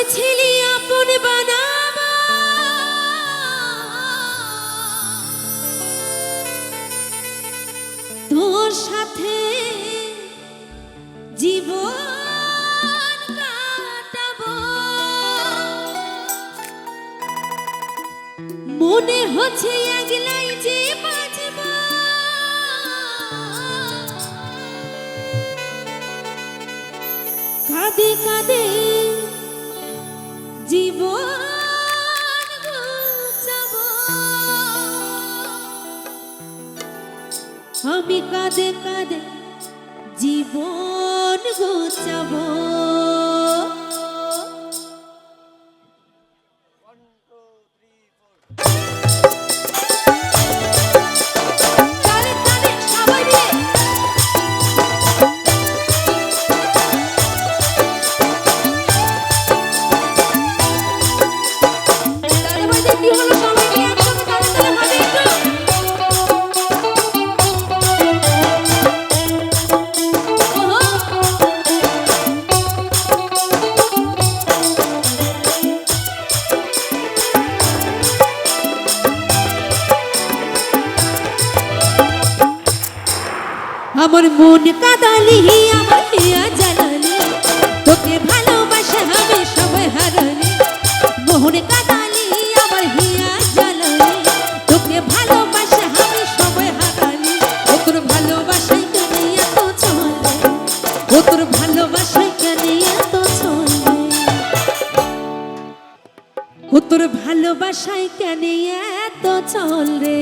চেয়েছিলি আপন তোর সাথে মনে হচ্ছে কাঁদে কাঁদে আমি কাঁদে কাঁদে জীবন গোচাবো আমার মন কাদালি, আমার হিয়া জানালি তোকে ভালোবাসা আমি সবাই হারালি। মোহন কাদালি, আমার হিয়া জানালি তোকে ভালোবাসা আমি সবাই হারালি। ও তোর ভালোবাসাই কেন এত চলে ও তোর ভালোবাসাই কেন এত চলে ও তোর ভালোবাসাই কেন এত চলে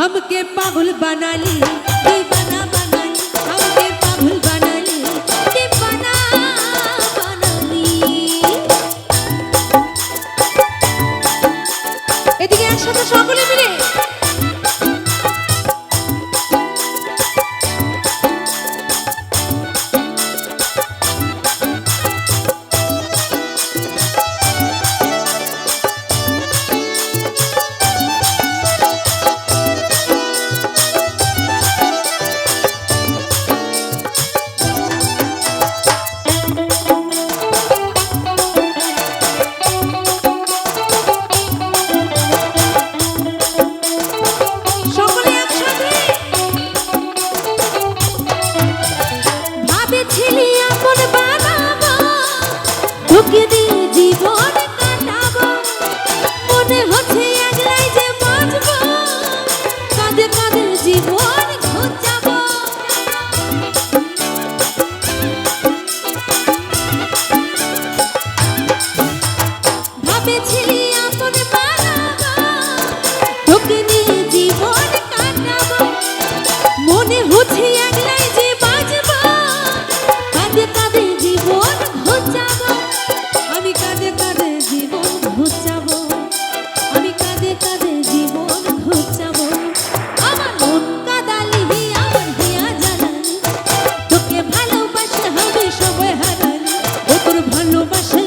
हमके पागल बना ली। ভাগ্যে জীবন любиш.